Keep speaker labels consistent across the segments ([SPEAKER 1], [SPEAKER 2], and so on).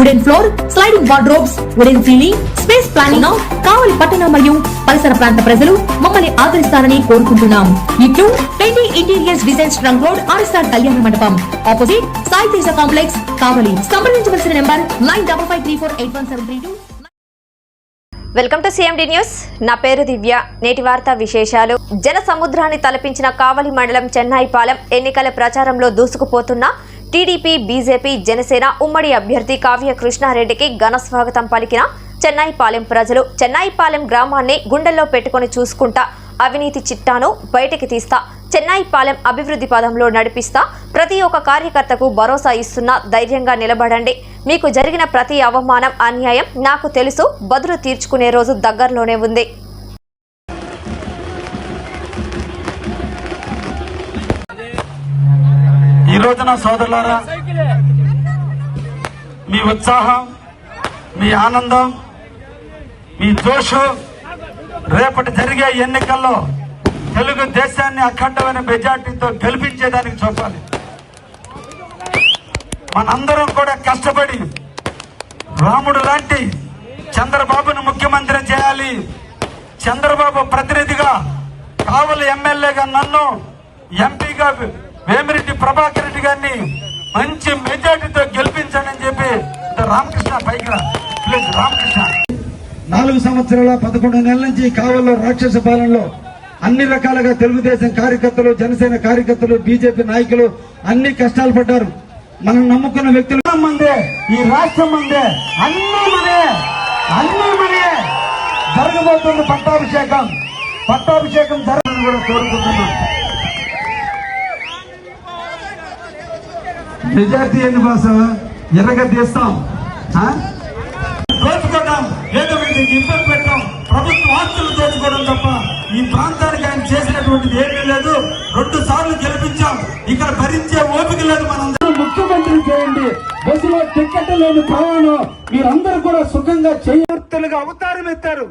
[SPEAKER 1] wooden floor sliding wardrobes wooden ceiling space planning Kavali పట్టణ మరియు పరిసర ప్రాంత ప్రజలు మమ్మల్ని ఆదరిస్తారని కోరుకుంటున్నాం. ఇట్లు trendy interiors design trunk road RSR Kalyana Mandapam. Opposite Sai Teja complex Kavali. సంప్రదించవలసిన number nine double five three four eight one seven three two.
[SPEAKER 2] Welcome to CMD news. నా పేరు దివ్య. నేటి వార్తా విశేషాలు. జన సముద్రాన్ని తలపించిన కావలి మండలం చెన్నైపాలెం ఎన్నికల ప్రచారంలో దూసుకుపోతున్న టీడీపీ బీజేపీ జనసేన ఉమ్మడి అభ్యర్థి కావ్య కృష్ణారెడ్డికి ఘన స్వాగతం పలికిన చెన్నైపాలెం ప్రజలు చెన్నైపాలెం గ్రామాన్ని గుండెల్లో పెట్టుకొని చూసుకుంటా అవినీతి చిట్టాను బయటికి తీస్తా చెన్నైపాలెం అభివృద్ధి పదంలో నడిపిస్తా ప్రతి ఒక్క కార్యకర్తకు భరోసా ఇస్తున్నా ధైర్యంగా నిలబడండి. మీకు జరిగిన ప్రతి అవమానం అన్యాయం నాకు తెలుసు బదులు తీర్చుకునే రోజు దగ్గరలోనే ఉంది.
[SPEAKER 3] రోజున సోదరులారా మీ ఉత్సాహం మీ ఆనందం మీ జోషు రేపటి జరిగే ఎన్నికల్లో తెలుగు దేశాన్ని అఖండమైన మెజార్టీతో గెలిపించేదానికి చూపాలి. మనందరం కూడా కష్టపడి రాముడు లాంటి చంద్రబాబును ముఖ్యమంత్రి చేయాలి. చంద్రబాబు ప్రతినిధిగా కావలి ఎమ్మెల్యేగా నన్ను ఎంపీగా వేమిరెడ్డి ప్రభాకర్ రెడ్డి గారిని మంచి మెజార్టీతో గెలిపించండి అని చెప్పి రామకృష్ణ పైకి. ప్లీజ్ రామకృష్ణ. నాలుగు సంవత్సరాల పదకొండు నెలల నుంచి కావల్లో రాక్షస పాలనలో అన్ని రకాలుగా తెలుగుదేశం కార్యకర్తలు జనసేన కార్యకర్తలు బీజేపీ నాయకులు అన్ని కష్టాలు పడ్డారు. మనం నమ్ముకున్న వ్యక్తులు మందే ఈ రాష్ట్రం మందే అన్ని మనే అన్ని మనే జరగబోతుంది పట్టాభిషేకం పట్టాభిషేకం జరగని కూడా కోరుకుంటున్నాం. మెజార్టీ ఏంది బాస ఎర్రగా తీస్తాం? దోచుకోవడం ఏదో వీటికి ఇబ్బంది పెట్టడం ప్రభుత్వ ఆస్తులు దోచుకోవడం తప్ప ఈ ప్రాంతానికి ఆయన చేసినటువంటిది ఏమీ లేదు. రెండు సార్లు గెలిపించాం. ఇక్కడ భరించే ఓపిక లేదు మనందరం. ముఖ్యమంత్రి చేయండి. బస్సులో టికెట్ లేని ప్రయాణం మీరందరూ కూడా సుఖంగా చేయవర్తులుగా అవతారం ఎత్తారు.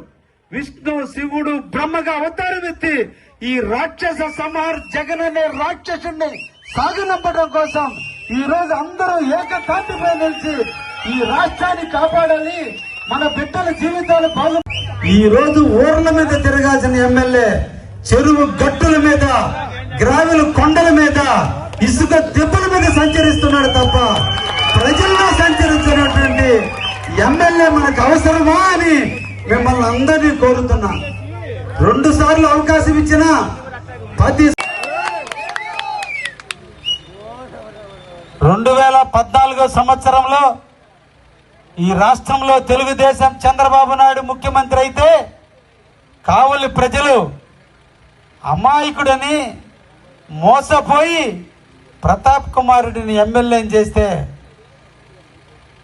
[SPEAKER 3] విష్ణు శివుడు బ్రహ్మగా అవతారం ఎత్తి ఈ రాక్షస సంహార్ జగన్ అనే రాక్షసుని సాగనంపడం కోసం ఈ రోజు అందరూ ఏకతాటిపై నిలిచి ఈ రాష్ట్రాన్ని కాపాడాలి మన బిడ్డల జీవితాలు బాగు ఈ రోజు ఊర్ల మీద తిరగాల్సిన ఎమ్మెల్యే చెరువు గట్టుల మీద గ్రావెల కొండల మీద ఇసుక దెబ్బల మీద సంచరిస్తున్నాడు తప్ప ప్రజల్లో సంచరించినటువంటి ఎమ్మెల్యే మనకు అవసరమా అని మిమ్మల్ని అందరినీ కోరుతున్నా. రెండు సార్లు అవకాశం ఇచ్చినా పది రెండు వేల పద్నాలుగో సంవత్సరంలో ఈ రాష్ట్రంలో తెలుగుదేశం చంద్రబాబు నాయుడు ముఖ్యమంత్రి అయితే కావలి ప్రజలు అమాయకుడని మోసపోయి ప్రతాప్ కుమారుడిని ఎమ్మెల్యేని చేస్తే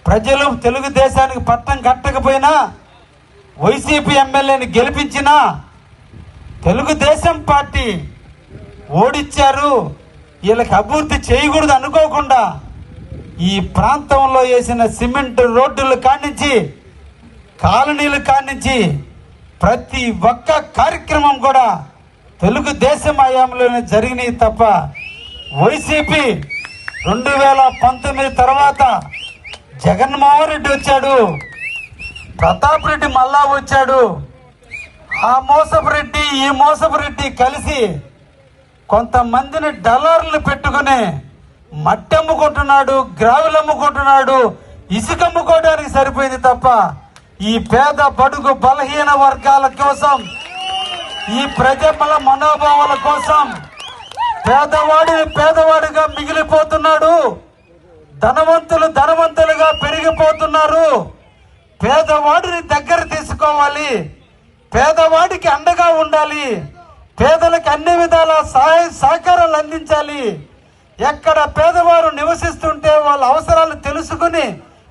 [SPEAKER 3] ప్రజలు తెలుగుదేశానికి పట్టం కట్టకపోయినా వైసీపీ ఎమ్మెల్యేని గెలిపించినా తెలుగుదేశం పార్టీ ఓడిచ్చారు. వీళ్ళకి అభివృద్ధి చేయకూడదు అనుకోకుండా ఈ ప్రాంతంలో వేసిన సిమెంట్ రోడ్డులు కానించి కాలనీలు కానించి ప్రతి ఒక్క కార్యక్రమం కూడా తెలుగుదేశం హయాంలోనే జరిగినాయి తప్ప వైసీపీ రెండు వేల పంతొమ్మిది తర్వాత జగన్మోహన్ రెడ్డి వచ్చాడు ప్రతాప్ రెడ్డి మళ్ళా వచ్చాడు ఆ మోసపు రెడ్డి ఈ మోసపు రెడ్డి కలిసి కొంతమందిని డలార్లు పెట్టుకుని మట్టి అమ్ముకుంటున్నాడు గ్రావులు అమ్ముకుంటున్నాడు ఇసుక అమ్ముకోవడానికి సరిపోయింది తప్ప ఈ పేద బడుగు బలహీన వర్గాల కోసం ఈ ప్రజల మనోభావాల కోసం పేదవాడిని పేదవాడిగా మిగిలిపోతున్నాడు. ధనవంతులు ధనవంతులుగా పెరిగిపోతున్నారు. పేదవాడిని దగ్గర తీసుకోవాలి. పేదవాడికి అండగా ఉండాలి. పేదలకు అన్ని విధాల సహాయ సహకారాలు అందించాలి. ఎక్కడ పేదవారు నివసిస్తుంటే వాళ్ళ అవసరాలు తెలుసుకుని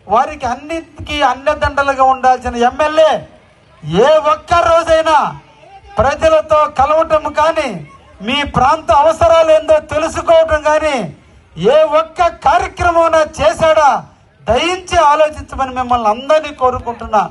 [SPEAKER 3] వారికి అన్నిటికీ అన్నదండలుగా ఉండాల్సిన ఎమ్మెల్యే ఏ ఒక్క రోజైనా ప్రజలతో కలవటం కానీ మీ ప్రాంత అవసరాలు ఏందో తెలుసుకోవటం కానీ ఏ ఒక్క కార్యక్రమం చేశాడా దయించి ఆలోచించమని మిమ్మల్ని అందరినీ కోరుకుంటున్నా.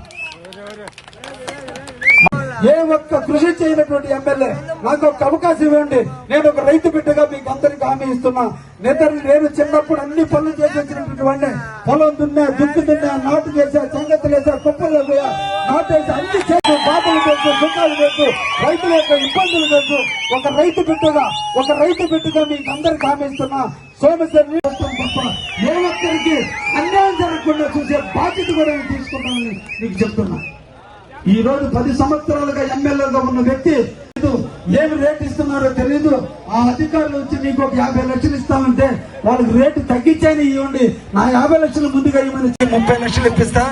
[SPEAKER 3] ఏ ఒక్క కృషి చేయనటువంటి ఎమ్మెల్యే నాకు ఒక అవకాశం ఇవ్వండి. నేను ఒక రైతు బిడ్డగా మీకు అందరికి హామీ ఇస్తున్నా. నిద్ర నేను చిన్నప్పుడు అన్ని పనులు చేసి వచ్చినటువంటి వాడిని పొలం దున్నా దుక్కు దున్నా నాటు చేసా సంగతులు వేసా కుప్పలు వేసా నాటేసి అన్ని చేసి బాధలు తెలుసు సుఖాలు తెలుసు రైతుల యొక్క ఇబ్బందులు తెలుసు ఒక రైతు బిడ్డగా ఒక రైతు బిడ్డగా మీకు అందరికి హామీ ఇస్తున్నా. సోమశేరి తప్ప ఏ ఒక్కరికి అన్యాయం జరగకుండా చూసే బాధ్యత కూడా నేను మీకు చెప్తున్నా. ఈ రోజు పది సంవత్సరాలుగా ఎమ్మెల్యేగా ఉన్న వ్యక్తి ఇది ఏమి రేట్ ఇస్తున్నారో తెలియదు ఆ అధికారులు వచ్చి నీకు ఒక యాభై లక్షలు ఇస్తామంటే వాళ్ళకి రేటు తగ్గించని ఇవ్వండి. నా యాభై లక్షలు ముందుగా ఇవ్వని ముప్పై లక్షలు ఇప్పిస్తా.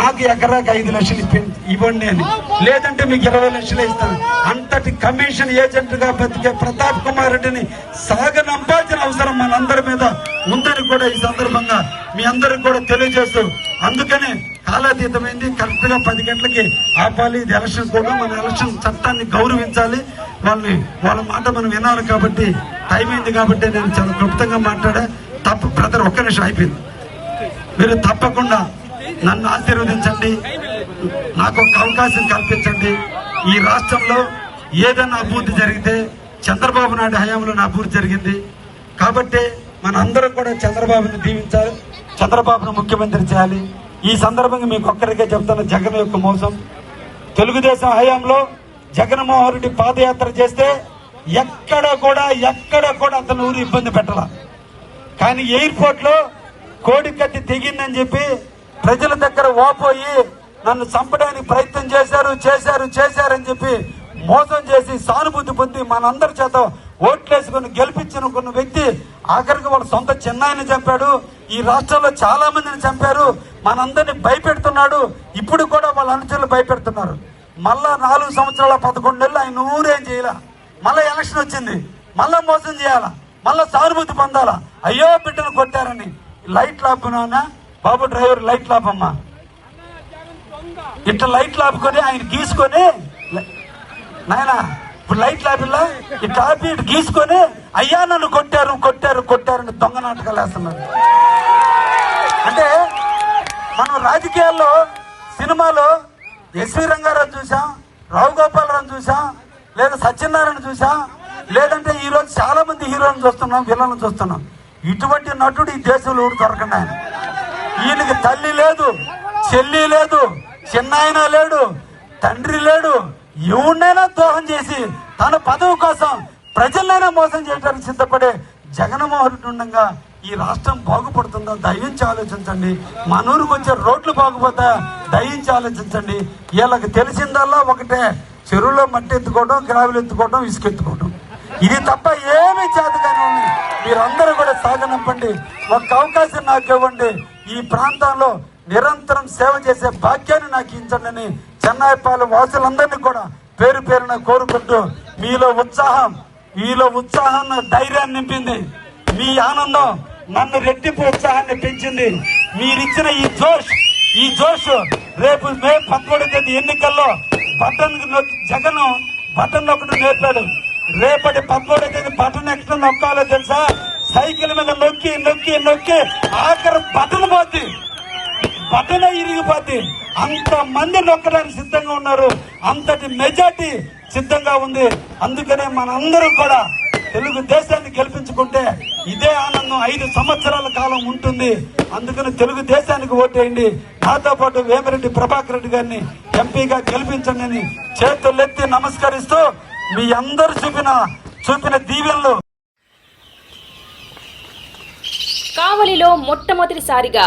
[SPEAKER 3] నాకు ఎకరాకి ఐదు లక్షలు ఇప్పి ఇవ్వండి అని. లేదంటే మీకు ఇరవై లక్షలు ఇస్తాను. అంతటి కమిషన్ ఏజెంట్గా బతికే ప్రతాప్ కుమార్ రెడ్డిని సాగనంపాల్సిన అవసరం మనందరి మీద ఉందని కూడా ఈ సందర్భంగా మీ అందరికి కూడా తెలియజేస్తూ అందుకనే కాలాతీతమైంది. కరెక్ట్ పది గంటలకి ఆపాలి. ఇది ఎలక్షన్ కూడా మన ఎలక్షన్ చట్టాన్ని గౌరవించాలి. వాళ్ళని వాళ్ళ మాట మనం వినాలి కాబట్టి టైం అయింది కాబట్టి నేను చాలా క్లుప్తంగా మాట్లాడా. తప్ప బ్రదర్ ఒక్క నిమిషం అయిపోయింది. మీరు తప్పకుండా నన్ను ఆశీర్వదించండి. నాకు ఒక అవకాశం కల్పించండి. ఈ రాష్ట్రంలో ఏదైనా అభివృద్ధి జరిగితే చంద్రబాబు నాయుడు హయాంలో నా అభివృద్ధి జరిగింది. కాబట్టి మనందరం కూడా చంద్రబాబుని దీవించాలి. చంద్రబాబును ముఖ్యమంత్రి చేయాలి. ఈ సందర్భంగా మీకు ఒక్కరికే చెప్తున్న జగన్ యొక్క మోసం. తెలుగుదేశం హయాంలో జగన్మోహన్ రెడ్డి పాదయాత్ర చేస్తే ఎక్కడ కూడా ఎక్కడ కూడా అతను ఊరు ఇబ్బంది పెట్టాల. కానీ ఎయిర్పోర్ట్లో కోడి కత్తి తెగిందని చెప్పి ప్రజల దగ్గర ఓపోయి నన్ను చంపడానికి ప్రయత్నం చేశారు చేశారు చేశారని చెప్పి మోసం చేసి సానుభూతి పొంది మనందరి చేత ఓట్లేసుకుని కొన్ని వ్యక్తి ఆఖరికి వాళ్ళ సొంత చిన్నాయని చంపాడు ఈ రాష్ట్రంలో చాలా మందిని చంపారు. మనందరిని భయపెడుతున్నాడు. ఇప్పుడు కూడా వాళ్ళ అనుచరులు భయపెడుతున్నారు. మళ్ళా నాలుగు సంవత్సరాల పదకొండు నెలలు ఆయన ఊరేం చేయాల? మళ్ళా ఎలక్షన్ వచ్చింది. మళ్ళా మోసం చేయాలా? మళ్ళా సానుభూతి పొందాలా? అయ్యో బిడ్డను కొట్టారని. లైట్ లాపునా బాబు డ్రైవర్ లైట్ లాపమ్మా. ఇట్లా లైట్ లాపుకొని ఆయన గీసుకొని నాయనా ఇప్పుడు లైట్ లాపిల్లా ఈ ఆపి గీసుకొని అయ్యా నన్ను కొట్టారు కొట్టారు కొట్టారని దొంగ నాటకాలు వేస్తున్నారు. అంటే మనం రాజకీయాల్లో సినిమాలో ఎస్వి రంగారావు చూసాం రావు గోపాలరావు చూసాం లేదా సత్యనారాయణ చూసాం లేదంటే ఈరోజు చాలా మంది హీరోలను చూస్తున్నాం పిల్లలను చూస్తున్నాం. ఇటువంటి నటుడు ఈ దేశంలో ఎవడు దొరకండి ఆయన. ఈయనకి తల్లి లేదు చెల్లి లేదు చిన్నాయన లేడు తండ్రి లేడు ఎవరినైనా ద్రోహం చేసి తన పదవి కోసం ప్రజలైనా మోసం చేయడానికి సిద్ధపడే జగన్మోహన్ ఉండగా ఈ రాష్ట్రం బాగుపడుతుందో దయించి ఆలోచించండి. మన ఊరికి వచ్చే రోడ్లు బాగుపోతా దయించి ఆలోచించండి. వీళ్ళకి తెలిసిందల్లా ఒకటే చెరువులో మట్టి ఎత్తుకోవడం గ్రావిలు ఎత్తుకోవడం ఇసుక ఎత్తుకోవడం. ఇది తప్ప ఏమీ చేతగానే ఉంది. మీరందరూ కూడా సాగనంపండి. ఒక అవకాశం నాకు ఇవ్వండి. ఈ ప్రాంతంలో నిరంతరం సేవ చేసే భాగ్యాన్ని నాకు ఇచ్చండి చెన్నైపాలెం వాసులందరినీ కూడా పేరు పేరున కోరుకుంటూ మీలో ఉత్సాహం మీలో ఉత్సాహాన్ని ధైర్యాన్ని నింపింది. మీ ఆనందం నన్ను రెట్టింపు ఉత్సాహాన్ని పెంచింది. మీరిచ్చిన ఈ జోష్ ఈ జోష్ రేపు మే పదమూడు తేదీ ఎన్నికల్లో బటన్ నొక్కి జగన్ బటన్ ఒకటి నేర్పాడు. రేపటి పదమూడు తేదీ బటన్ ఎక్కడ నొక్కాలో తెలుసా? సైకిల్ మీద నొక్కి నొక్కి నొక్కి ఆఖరి బటన్ పోద్ది. బటన ఇరిగిపోతే అంత మంది నొక్కడానికి సిద్ధంగా ఉన్నారు. అంతటి మెజార్టీ సిద్ధంగా ఉంది. అందుకనే మనందరూ కూడా తెలుగు దేశాన్ని గెలిపించుకుంటే ఇదే ఆనందం ఐదు సంవత్సరాల కాలం ఉంటుంది. అందుకని తెలుగుదేశానికి ఓటేయండి. నాతో పాటు వేమిరెడ్డి ప్రభాకర్ రెడ్డి గారిని ఎంపీగా గెలిపించండి అని చేతులెత్తి నమస్కరిస్తూ మీ అందరు చూపిన చూపిన దీవెనలు.
[SPEAKER 4] కావలిలో మొట్టమొదటిసారిగా